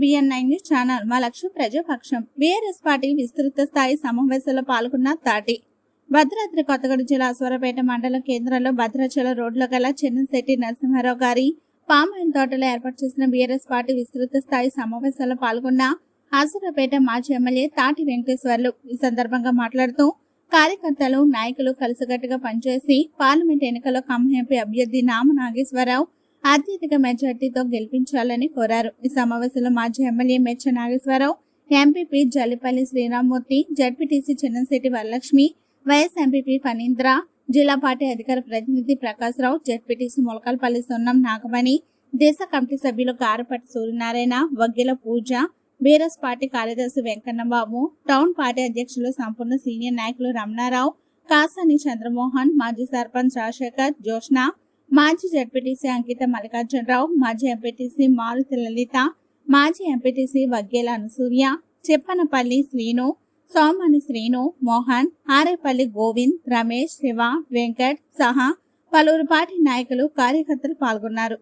B N nine news channel మా లక్ష్యం ప్రజాపక్షం. BRS party విస్తృత స్థాయి సమావేశంలో పాల్గొన్న తాటి. భద్రాద్రి కొత్తగూడ జిల్లా సూరపేట మండలం కేంద్రంలో భద్రాచల రోడ్లో గల చెన్నశెట్టి నరసింహారావు గారి పామాయిల్ తోటలో ఏర్పాటు చేసిన బీఆర్ఎస్ పార్టీ విస్తృత స్థాయి సమావేశంలో పాల్గొన్న ఆసూరపేట మాజీ ఎమ్మెల్యే తాటి వెంకటేశ్వర్లు. ఈ సందర్భంగా మాట్లాడుతూ కార్యకర్తలు నాయకులు కలిసికట్టుగా పనిచేసి పార్లమెంట్ ఎన్నికల్లో ఖమ్మం ఎంపీ అభ్యర్థి నామ నాగేశ్వరరావు అత్యధిక మెజార్టీతో గెలిపించాలని కోరారు. ఈ సమావేశంలో మాజీ MLA Mecha Nageswara Rao MPP Jallipalli Sriramamurthy ZPTC Chinnasetti Varalakshmi vice MPP Phanindra జిల్లా పార్టీ అధికార ప్రతినిధి ప్రకాశ్రావు జడ్పీటీసీ మొలకల్పల్లి సొన్నం నాగమణి దేశ కమిటీ సభ్యులు కారపట్టి సూర్యనారాయణ వగ్గిల పూజ బీరస్ పార్టీ కార్యదర్శి వెంకన్నబాబు టౌన్ పార్టీ అధ్యక్షులు సంపూర్ణ సీనియర్ నాయకులు రమణారావు కాసాని చంద్రమోహన్ మాజీ సర్పంచ్ రాజశేఖర్ జోష్నా మాజీ జడ్పీటీసీ అంకిత మల్లికార్జునరావు మాజీ ఎంపీటీసీ మారుతి లలిత మాజీ ఎంపీటీసీ వగ్గేల అనసూర్య చెప్పనపల్లి శ్రీను సోమని శ్రీను మోహన్ ఆరేపల్లి గోవింద్ రమేష్ శివ వెంకట్ సహా పలువురు పార్టీ నాయకులు కార్యకర్తలు పాల్గొన్నారు.